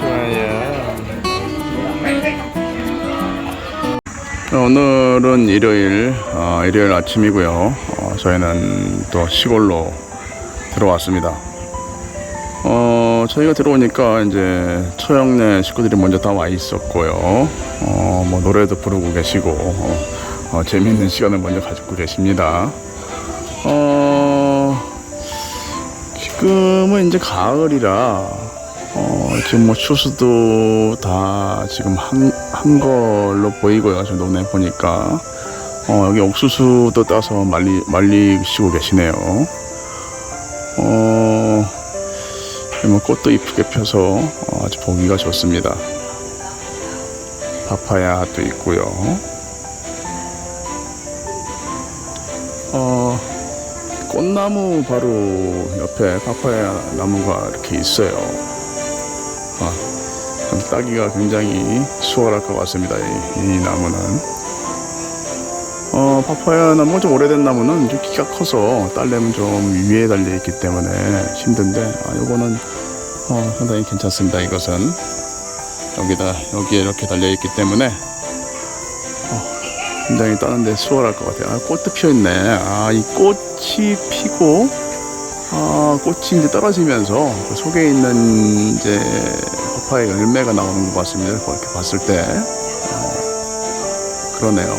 좋아요. 오늘은 일요일, 어, 일요일 아침이고요. 어, 저희는 또 시골로 들어왔습니다. 어, 저희가 들어오니까 이제 처형네 식구들이 먼저 다 와 있었고요. 어, 뭐 노래도 부르고 계시고, 어, 어, 재미있는 시간을 먼저 가지고 계십니다. 어, 지금은 이제 가을이라, 어, 지금 뭐 추수도 다 지금 한, 한 걸로 보이고요. 지금 논에 보니까. 어, 여기 옥수수도 따서 말리, 말리시고 계시네요. 어, 뭐 꽃도 이쁘게 펴서 어, 아주 보기가 좋습니다. 파파야도 있고요. 어, 꽃나무 바로 옆에 파파야 나무가 이렇게 있어요. 아, 좀 따기가 굉장히 수월할 것 같습니다. 이, 이 나무는. 어, 파파야 나무가 좀 오래된 나무는 좀 키가 커서 딸려면 좀 위에 달려 있기 때문에 힘든데, 아, 요거는 어, 상당히 괜찮습니다. 이것은 여기다 여기에 이렇게 달려 있기 때문에 어, 굉장히 따는데 수월할 것 같아요. 아, 꽃도 피어 있네. 아, 이 꽃이 피고 아, 꽃이 이제 떨어지면서 그 속에 있는 이제 파파야 열매가 나오는 것 같습니다. 이렇게 봤을 때 어, 그러네요.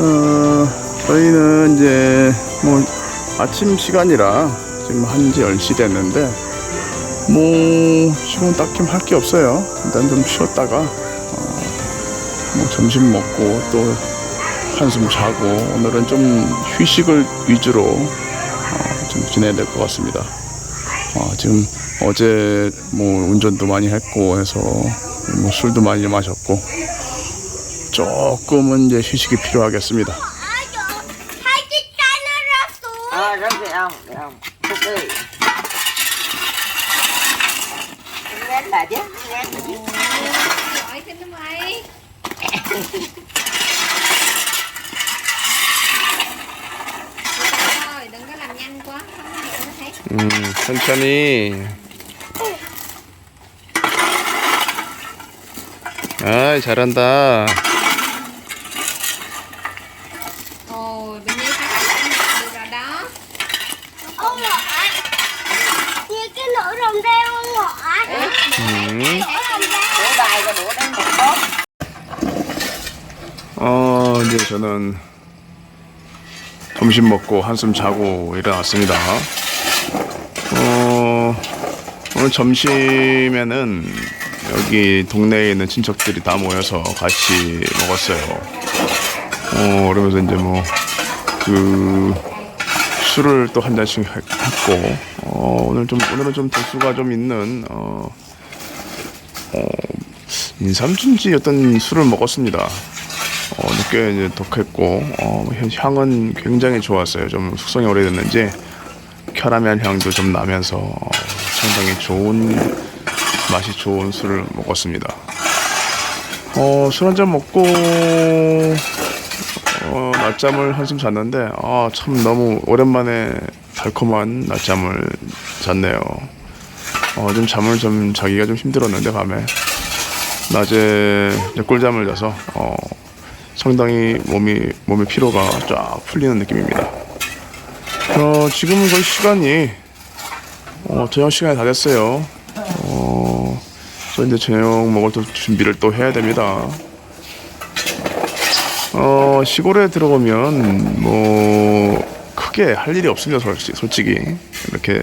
어, 저희는 이제 뭐 아침 시간이라 지금 한지 10시 됐는데 뭐 지금 딱히 할 게 없어요. 일단 좀 쉬었다가 어, 뭐 점심 먹고 또 한숨 자고 오늘은 좀 휴식을 위주로 어, 좀 지내야 될 것 같습니다. 어, 지금 어제 뭐 운전도 많이 했고 해서 뭐 술도 많이 마셨고 조금은 이제 휴식이 필요하겠습니다. 음, 천천히. 아, 잘한다. Ồ tự nhiên sao anh làm được rồi đó Ông ngoại Như cái lỗ rồng reo ông ngoại 음. Lỗ rồng reo Đổ bài và đổ đánh một tốt. 어, 이제 저는 점심 먹고 한숨 자고 일어났습니다. 어, 오늘 점심에는 여기 동네에 있는 친척들이 다 모여서 같이 먹었어요. 어, 그러면서 이제 뭐, 그, 술을 또 한 잔씩 했- 했고, 어, 오늘 좀, 오늘은 좀 도수가 좀 있는, 어, 어, 인삼준지 어떤 술을 먹었습니다. 어, 늦게 이제 독했고 어, 향- 향은 굉장히 좋았어요. 좀 숙성이 오래됐는지 캐러멜 향도 좀 나면서 어, 상당히 좋은 맛이 좋은 술을 먹었습니다. 어, 술 한잔 먹고 어, 낮잠을 한숨 잤는데 아, 참 너무 오랜만에 달콤한 낮잠을 잤네요. 어, 좀 잠을 좀 자기가 좀 힘들었는데 밤에 낮에 꿀잠을 자서 어, 상당히 몸이 몸의 피로가 쫙 풀리는 느낌입니다. 어, 지금은 거의 시간이 어, 저녁 시간이 다 됐어요. 어, 저 이제 저녁 먹을 또 준비를 또 해야 됩니다. 어, 시골에 들어오면 뭐 크게 할 일이 없습니다. 솔직히, 솔직히. 이렇게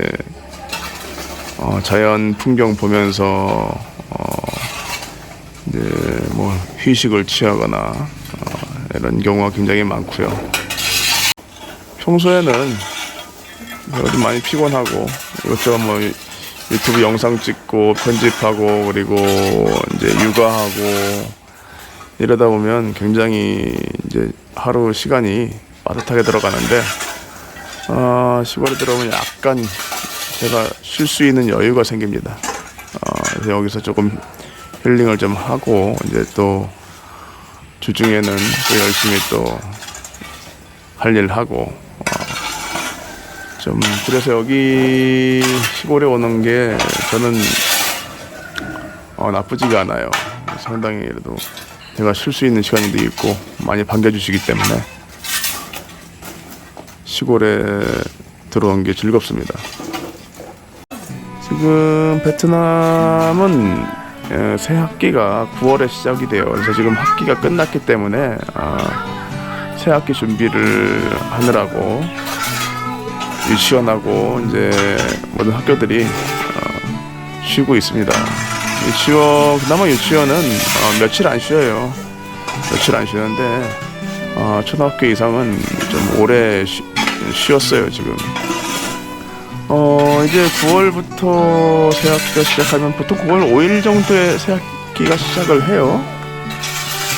어, 자연 풍경 보면서 어, 이제 뭐 휴식을 취하거나 어, 이런 경우가 굉장히 많고요. 평소에는 요즘 많이 피곤하고 이것저것 뭐 유튜브 영상 찍고 편집하고 그리고 이제 육아하고 이러다 보면 굉장히 이제 하루 시간이 빠듯하게 들어가는데 어, 시골에 들어오면 약간 제가 쉴 수 있는 여유가 생깁니다. 어, 여기서 조금 힐링을 좀 하고 이제 또 주중에는 또 열심히 또 할 일 하고 어, 좀 그래서 여기 시골에 오는 게 저는 어, 나쁘지가 않아요. 상당히 그래도 제가 쉴 수 있는 시간도 있고 많이 반겨주시기 때문에 시골에 들어온 게 즐겁습니다. 지금 베트남은 에, 새 학기가 9월에 시작이 돼요. 그래서 지금 학기가 끝났기 때문에 아, 새 학기 준비를 하느라고 유치원하고 이제 모든 학교들이 어, 쉬고 있습니다. 유치원 그나마 유치원은 어, 며칠 안 쉬어요. 며칠 안 쉬는데 어, 초등학교 이상은 좀 오래 쉬, 쉬었어요 지금. 어 이제 9월부터 새 학기가 시작하면 보통 9월 5일 정도에 새 학기가 시작을 해요.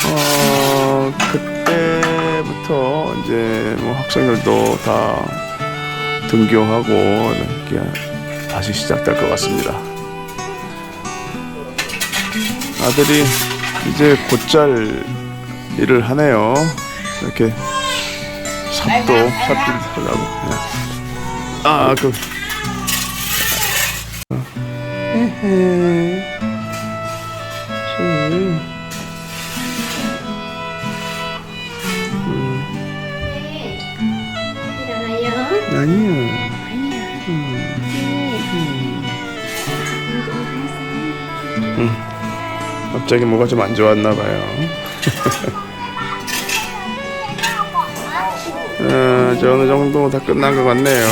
어 그때부터 이제 뭐 학생들도 다 등교하고 이렇게 다시 시작될 것 같습니다. 아들이 이제 곧잘 일을 하네요. 이렇게 삽도 삽질 하려고. 예. 아 그. 갑자기 뭐가 좀 안 좋았나 봐요. 어, 이제 어느 정도 다 끝난 것 같네요.